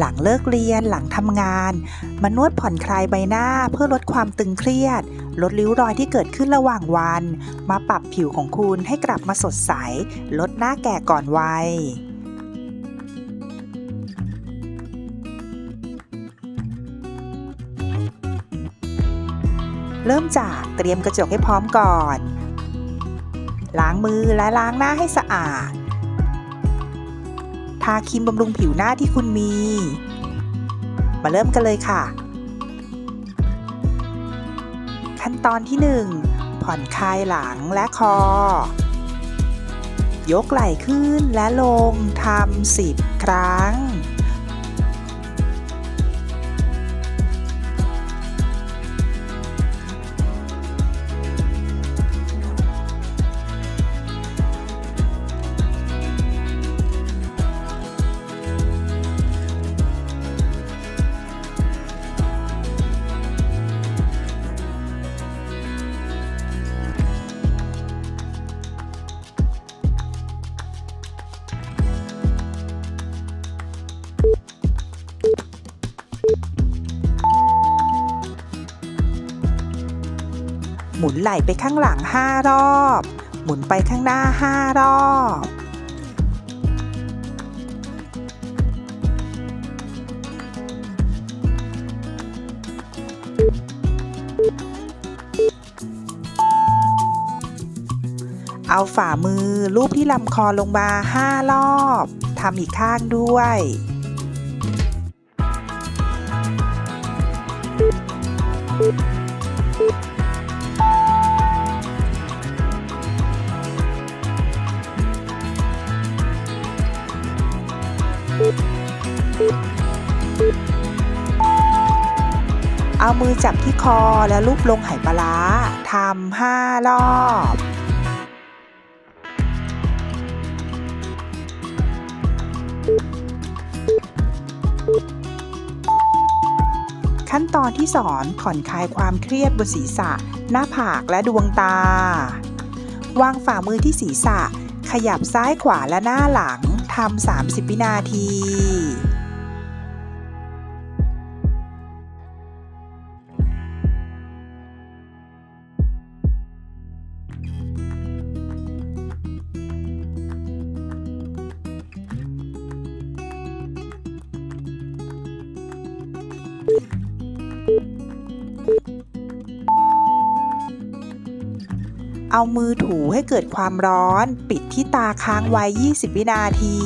หลังเลิกเรียนหลังทำงาน มานวดผ่อนคลายใบหน้าเพื่อลดความตึงเครียด ลดริ้วรอยที่เกิดขึ้นระหว่างวัน มาปรับผิวของคุณให้กลับมาสดใส ลดหน้าแก่ก่อนวัยเริ่มจากเตรียมกระจกให้พร้อมก่อน ล้างมือและล้างหน้าให้สะอาด ทาครีมบำรุงผิวหน้าที่คุณมี มาเริ่มกันเลยค่ะ ขั้นตอนที่ 1 ผ่อนคลายหลังและคอ ยกไหล่ขึ้นและลงทำ10 ครั้ง หมุนไหล่ไปข้างหลัง 5 รอบ หมุนไปข้างหน้า 5 รอบเอาฝ่ามือลูบที่ลำคอลงมา 5 รอบ ทำอีกข้างด้วย มือจับที่คอแล้วลูบลงไหปลาร้าทำห้ารอบขั้นตอนที่สอนผ่อนคลายความเครียดบนศีรษะ หน้าผากและดวงตา วางฝ่ามือที่ศีรษะ ขยับซ้ายขวาและหน้าหลังทำ30 วินาที เอามือถูให้เกิดความร้อน ปิดที่ตาค้างไว้ 20 วินาที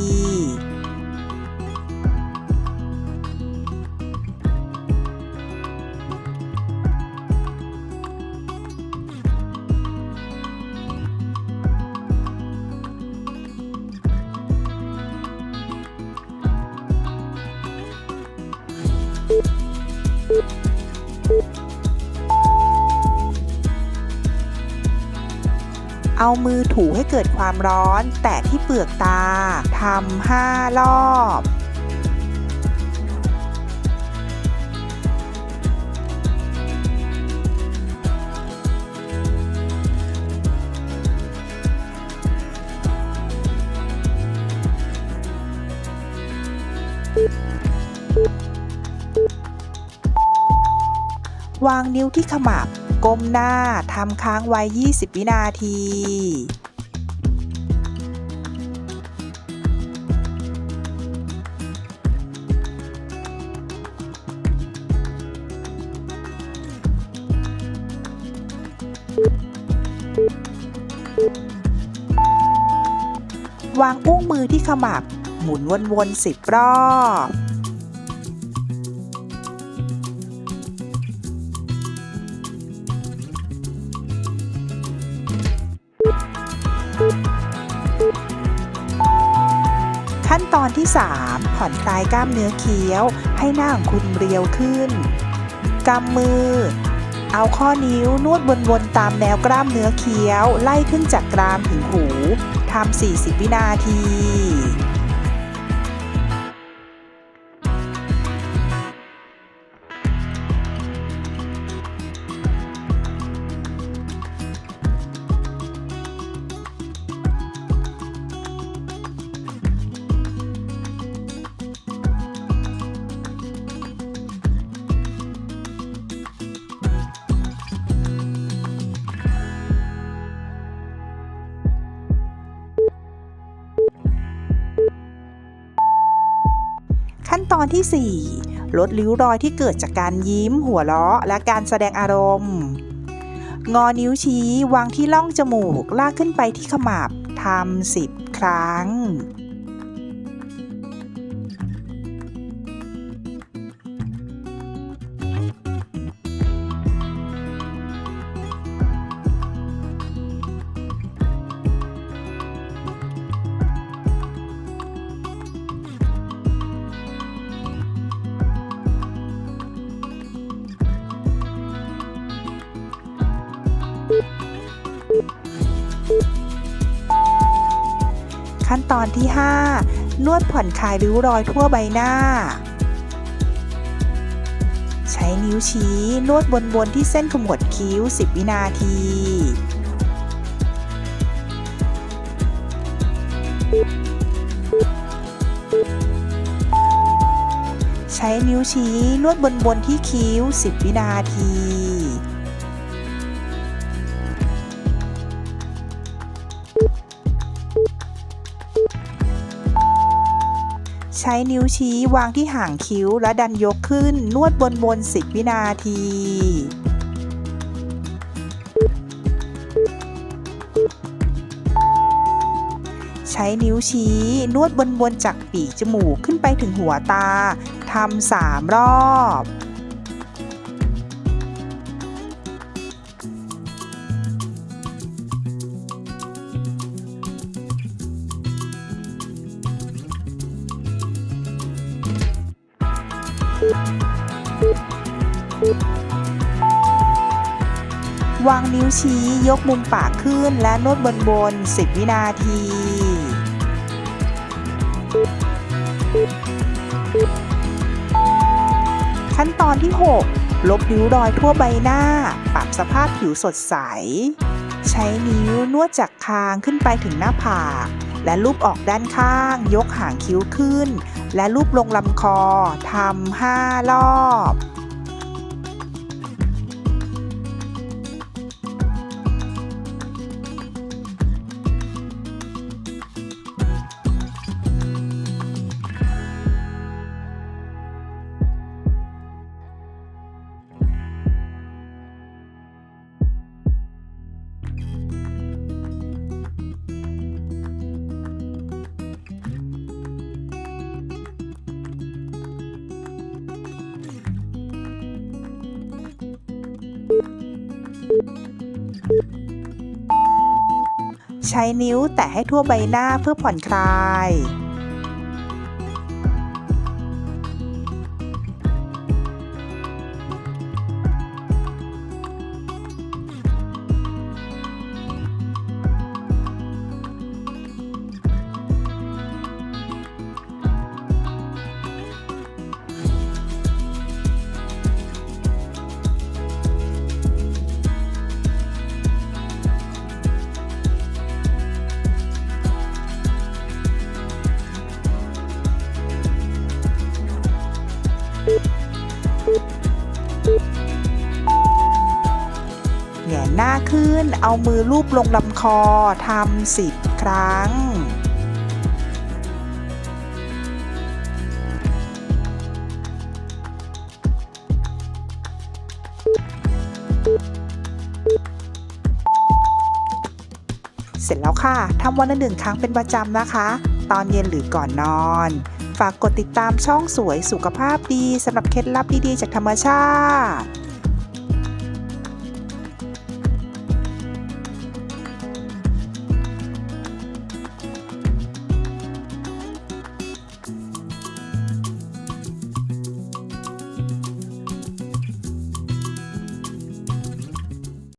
เอามือถูให้เกิดความร้อน แตะที่เปลือกตาทำห้ารอบ วางนิ้วที่ขมับ ก้มหน้าทำค้างไว้ 20 วินาทีวางอุ้งมือที่ขมับ หมุนวนๆ10รอบ ตอนที่ 3 ผ่อนคลายกล้ามเนื้อเคี้ยว ให้หน้าของคุณเรียวขึ้นกำมือ เอาข้อนิ้วนวดวนๆตามแนวกล้ามเนื้อเคี้ยว ไล่ขึ้นจากกรามถึงหูทำ40 วินาที อนที่ 4 ลดริ้วรอยที่เกิดจากการยิ้ม หัวเราะ และการแสดงอารมณ์ งอนิ้วชี้วางที่ล่องจมูก ลากขึ้นไปที่ขมับทำสิบครั้ง ตอนที่ 5 นวดผ่อนคลายริ้วรอยทั่วใบหน้า ใช้นิ้วชี้นวดบนๆที่เส้นขมวดคิ้ว 10 วินาทีใช้นิ้วชี้นวดบนๆที่คิ้ว 10 วินาที ใช้นิ้วชี้วางที่ห่างคิ้วและดันยกขึ้นนวดบนบนๆ10 วินาทีใช้นิ้วชี้ นวดบนบนๆจากปีกจมูกขึ้นไปถึงหัวตา ทำสามรอบ วางนิ้วชี้ยกมุมปากขึ้นและนวดบนบน 10 วินาที ขั้นตอนที่ 6 ลบริ้วรอยทั่วใบหน้า ปรับสภาพผิวสดใส ใช้นิ้วนวดจากคางขึ้นไปถึงหน้าผาก และลูบออกด้านข้าง ยกหางคิ้วขึ้น และลูบลงลำคอทำห้ารอบ ใช้นิ้วแตะให้ทั่วใบหน้าเพื่อผ่อนคลาย ขึ้น เอามือลูบลงลำคอทำสิบครั้ง เสร็จแล้วค่ะทำวันละหนึ่งครั้งเป็นประจำนะคะ ตอนเย็นหรือก่อนนอน ฝากกดติดตามช่องสวยสุขภาพดีสำหรับเคล็ดลับดีๆจากธรรมชาติ